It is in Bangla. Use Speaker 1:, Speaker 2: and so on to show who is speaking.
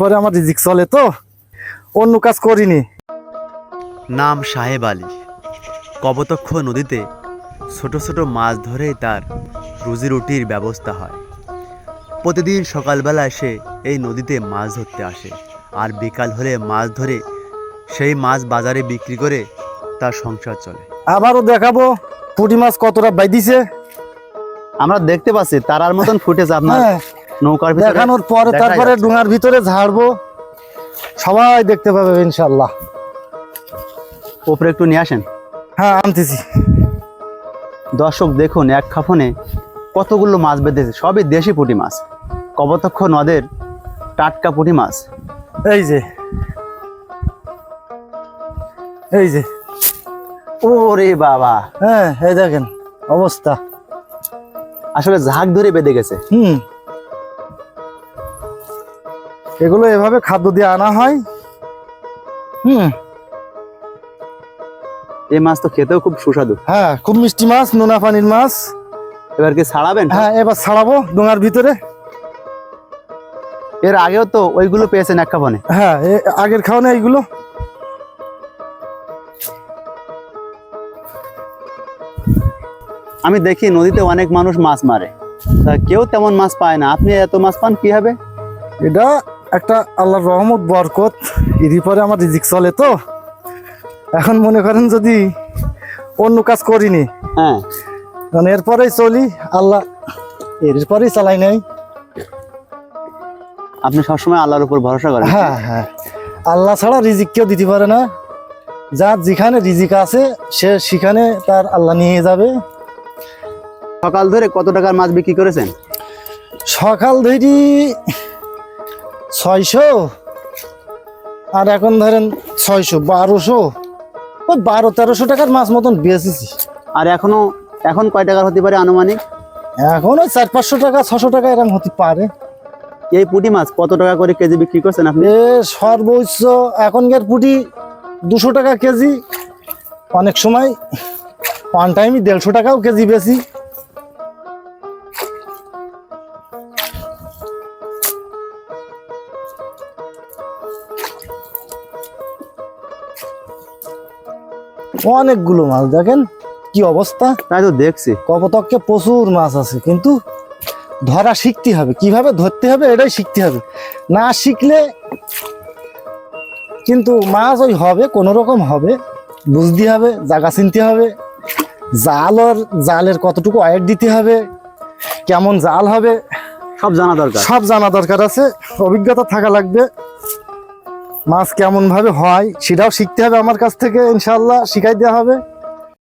Speaker 1: পরে আমার রিজিক চলে তো অন্য কাজ করিনি।
Speaker 2: নাম সাহেব আলী। কবতক্ষ নদীতে ছোট ছোট মাছ ধরেই তার রুজি রুটির ব্যবস্থা হয়। প্রতিদিন সকালবেলা সে এই নদীতে মাছ ধরতে আসে। আর বিকাল হলে মাছ ধরে সেই মাছ বাজারে বিক্রি করে তার সংসার চলে।
Speaker 1: আবারও দেখাবো পুঁটি মাছ কতটা বাইদিছে।
Speaker 3: আমরা দেখতে পাচ্ছি তারার মতন ফুটেজ আপনার।
Speaker 1: হ্যাঁ।
Speaker 3: নৌকার ভিতরে
Speaker 1: দেখানোর পরে তারপরে। ডুঙার ভিতরে ঝাড়বো। সবাই দেখতে পাবে ইনশাল্লাহ
Speaker 3: উপরে একটু নিয়ে আসেন।
Speaker 1: হ্যাঁ আনতেছি।
Speaker 3: দর্শক দেখুন এক খাফনে কতগুলো মাছ বেঁধেছে। সবই দেশি পুঁটি মাছ। কবতক্ষ নদের টাটকা পুঁটি মাছ।
Speaker 1: এই যে। এই যে।
Speaker 3: ওরে বাবা।
Speaker 1: হ্যাঁ এই দেখেন অবস্থা।
Speaker 3: আসলে ঝাঁক ধরে বেঁধে গেছে।
Speaker 1: হুম। এগুলো এভাবে খাদ্য দিয়ে আনা হয়। হুম।
Speaker 3: এই মাছ তো খেতেও খুব সুস্বাদু।
Speaker 1: হ্যাঁ খুব মিষ্টি মাছ নোনা পানির মাছ।
Speaker 3: এবার কি ছাড়াবেন?
Speaker 1: হ্যাঁ এবার ছাড়াবো ডোঙার ভিতরে।
Speaker 3: এর আগেও তো ওইগুলো পেয়েছেন এক খাবনে।
Speaker 1: হ্যাঁ আগের খাওয়া এইগুলো।
Speaker 3: আমি দেখি নদীতে অনেক মানুষ মাছ মারে। কেউ তেমন মাছ পায় না। আপনি এত মাছ পান কি হবে
Speaker 1: এটা একটা আল্লাহর রহমত বরকত ঈদি পরে আমার রিজিক চলে তো। এখন মনে করেন যদি অন্য কাজ করিনি
Speaker 3: হ্যাঁ।
Speaker 1: কারণ এরপরেই চলি আল্লাহ এরপরেই চালাই নাই
Speaker 3: আপনি সবসময় আল্লাহর উপর ভরসা করেন?
Speaker 1: হ্যাঁ হ্যাঁ। আল্লাহ ছাড়া রিজিক কেউ দিতে পারে না। যার যেখানে রিজিক আছে সে সেখানে তার আল্লাহ নিয়ে যাবে।
Speaker 3: সকাল ধরে কত টাকার মাছ বিক্রি করেছেন?
Speaker 1: সকাল ধরি ছয়শো? আর এখন ধরেন ছয়শো বারোশো? ওই বারো তেরোশো টাকার মাছ মতন বেচেছি।
Speaker 3: আর এখনও এখন কয় টাকার হতে পারে আনুমানিক?
Speaker 1: এখন ওই চার পাঁচশো টাকা ছশো টাকা এরকম হতে পারে।
Speaker 3: এই পুঁটি মাছ কত টাকা করে কেজি বিক্রি করছেন আপনি?
Speaker 1: এ সর্বোচ্চ এখনকার পুটি দুশো টাকা কেজি। অনেক সময় ওয়ান টাইমই দেড়শো টাকাও কেজি বেশি অনেকগুলো মাছ দেখেন কি অবস্থা।
Speaker 3: তাই তো দেখছি।
Speaker 1: কপতককে প্রচুর মাছ আছে কিন্তু ধরা শিখতে হবে। কীভাবে ধরতে হবে এটাই শিখতে হবে। না শিখলে কিন্তু মাছ ওই হবে কোনো রকম হবে। বুঝতে হবে জায়গা চিনতে হবে। জালর জালের কতটুকু ওয়েট দিতে হবে কেমন জাল হবে
Speaker 3: সব জানা দরকার।
Speaker 1: সব জানা দরকার আছে। অভিজ্ঞতা থাকা লাগবে। মাছ কেমন ভাবে হয় সেটাও শিখতে হবে আমার কাছ থেকে ইনশাল্লাহ শিখাই দেওয়া হবে।